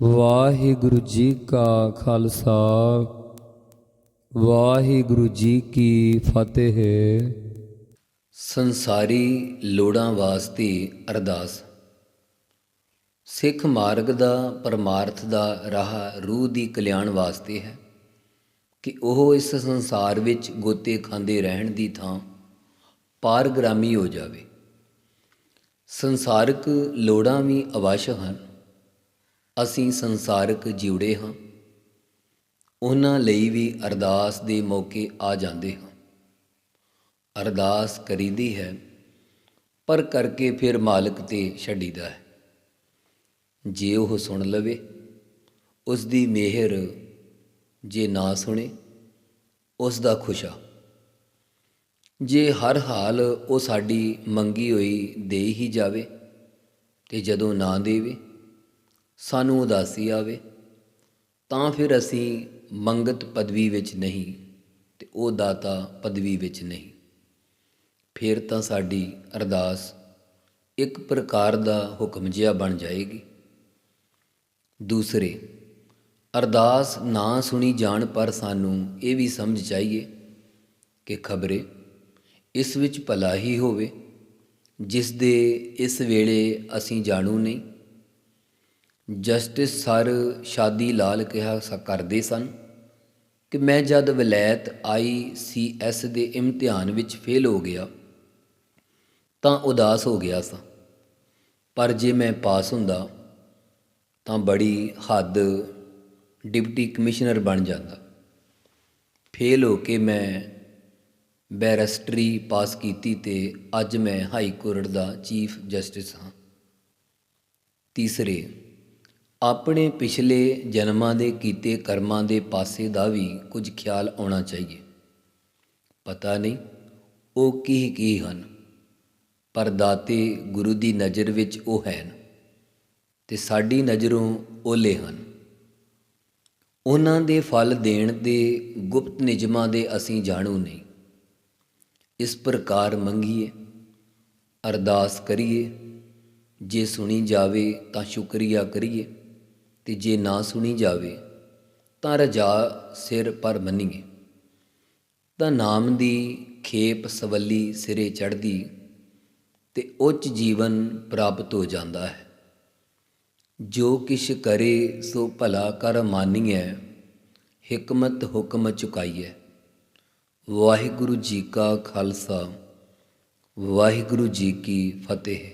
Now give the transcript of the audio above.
ਵਾਹਿਗੁਰੂ ਜੀ ਕਾ ਖਾਲਸਾ, ਵਾਹਿਗੁਰੂ ਜੀ ਕੀ ਫਤਿਹ। ਸੰਸਾਰੀ ਲੋੜਾਂ ਵਾਸਤੇ ਅਰਦਾਸ। ਸਿੱਖ ਮਾਰਗ ਦਾ, ਪਰਮਾਰਥ ਦਾ, ਰਾਹ, ਰੂਹ ਦੀ ਕਲਿਆਣ ਵਾਸਤੇ ਹੈ ਕਿ ਉਹ ਇਸ ਸੰਸਾਰ ਵਿੱਚ ਗੋਤੇ ਖਾਂਦੇ ਰਹਿਣ ਦੀ ਥਾਂ ਪਾਰਗ੍ਰਾਮੀ ਹੋ ਜਾਵੇ। ਸੰਸਾਰਕ ਲੋੜਾਂ ਵੀ ਅਵਸ਼ ਹਨ। ਅਸੀਂ ਸੰਸਾਰਕ ਜਿਉੜੇ ਹਾਂ। ਉਹਨਾਂ ਲਈ ਵੀ ਅਰਦਾਸ ਦੇ ਮੌਕੇ ਆ ਜਾਂਦੇ ਹਾਂ। ਅਰਦਾਸ ਕਰੀਦੀ ਹੈ, ਪਰ ਕਰਕੇ ਫਿਰ ਮਾਲਕ ਤੇ ਛੱਡੀਦਾ ਹੈ। ਜੇ ਉਹ ਸੁਣ ਲਵੇ ਉਸ ਦੀ ਮਿਹਰ ਜੇ ਨਾ ਸੁਣੇ ਉਸ ਦਾ ਖੁਸ਼ਾ। ਜੇ ਹਰ ਹਾਲ ਉਹ ਸਾਡੀ ਮੰਗੀ ਹੋਈ ਦੇ ਹੀ ਜਾਵੇ ਤੇ ਜਦੋਂ ਨਾ ਦੇਵੇ ਸਾਨੂੰ ਉਦਾਸੀ ਆਵੇ, ਤਾਂ ਫਿਰ ਅਸੀਂ ਮੰਗਤ ਪਦਵੀ ਵਿੱਚ ਨਹੀਂ ਤੇ ਉਹ ਦਾਤਾ ਪਦਵੀ ਵਿੱਚ ਨਹੀਂ। ਫਿਰ ਤਾਂ ਸਾਡੀ ਅਰਦਾਸ ਇੱਕ ਪ੍ਰਕਾਰ ਦਾ ਹੁਕਮ ਜਿਹਾ ਬਣ ਜਾਏਗੀ। ਦੂਸਰੇ, ਅਰਦਾਸ ਨਾ ਸੁਣੀ ਜਾਣ ਪਰ ਸਾਨੂੰ ਇਹ ਵੀ ਸਮਝ ਚਾਹੀਏ ਕਿ ਖਬਰੇ ਇਸ ਵਿੱਚ ਭਲਾ ਹੀ ਹੋਵੇ, ਜਿਸ ਦੇ ਇਸ ਵੇਲੇ ਅਸੀਂ ਜਾਣੂ ਨਹੀਂ। ਜਸਟਿਸ ਸਰ ਸ਼ਾਦੀ ਲਾਲ ਕਿਹਾ ਸ, ਕਰਦੇ ਸਨ ਕਿ ਮੈਂ ਜਦ ਵਿਲਾਇਤ ਆਈ ਸੀ ਐਸ ਦੇ ਇਮਤਿਹਾਨ ਵਿੱਚ ਫੇਲ ਹੋ ਗਿਆ ਤਾਂ ਉਦਾਸ ਹੋ ਗਿਆ ਸਾਂ। ਪਰ ਜੇ ਮੈਂ ਪਾਸ ਹੁੰਦਾ ਤਾਂ ਬੜੀ ਹੱਦ ਡਿਪਟੀ ਕਮਿਸ਼ਨਰ ਬਣ ਜਾਂਦਾ। ਫੇਲ ਹੋ ਕੇ ਮੈਂ ਬੈਰਿਸਟਰੀ ਪਾਸ ਕੀਤੀ ਤੇ ਅੱਜ ਮੈਂ ਹਾਈ ਕੋਰਟ ਦਾ ਚੀਫ ਜਸਟਿਸ ਹਾਂ। ਤੀਸਰੇ ਆਪਣੇ ਪਿਛਲੇ ਜਨਮਾਂ ਦੇ ਕੀਤੇ ਕਰਮਾਂ ਦੇ ਪਾਸੇ ਦਾ ਵੀ ਕੁਝ ਖਿਆਲ ਆਉਣਾ ਚਾਹੀਏ। ਪਤਾ ਨਹੀਂ ਉਹ ਕੀ ਕੀ ਹਨ, ਪਰ ਦਾਤੇ ਗੁਰੂ ਦੀ ਨਜ਼ਰ ਵਿੱਚ ਉਹ ਹਨ ਤੇ ਸਾਡੀ ਨਜ਼ਰੋਂ ਓਲੇ ਹਨ। ਉਹਨਾਂ ਦੇ ਫਲ ਦੇਣ ਦੇ ਗੁਪਤ ਨਿਯਮਾਂ ਦੇ ਅਸੀਂ ਜਾਣੂ ਨਹੀਂ। ਇਸ ਪ੍ਰਕਾਰ ਮੰਗੀਏ, ਅਰਦਾਸ ਕਰੀਏ, ਜੇ ਸੁਣੀ ਜਾਵੇ ਤਾਂ ਸ਼ੁਕਰੀਆ ਕਰੀਏ। ਤੇ ਜੇ ਨਾ ਸੁਣੀ ਜਾਵੇ, ਤਾਂ ਰਜਾ ਸਿਰ ਪਰ ਮੰਨੀਏ। ਤਾਂ ਨਾਮ ਦੀ ਖੇਪ ਸਵੱਲੀ ਸਿਰੇ ਚੜਦੀ ਤੇ ਉੱਚ ਜੀਵਨ ਪ੍ਰਾਪਤ ਹੋ ਜਾਂਦਾ ਹੈ। ਜੋ ਕਿਛ ਕਰੇ, ਸੋ ਭਲਾ ਕਰ ਮਾਨੀਐ, ਹਕਮਤ ਹੁਕਮ ਚੁਕਾਈਐ। ਵਾਹਿਗੁਰੂ ਜੀ ਕਾ ਖਾਲਸਾ, ਵਾਹਿਗੁਰੂ ਜੀ ਕੀ ਫਤਿਹ।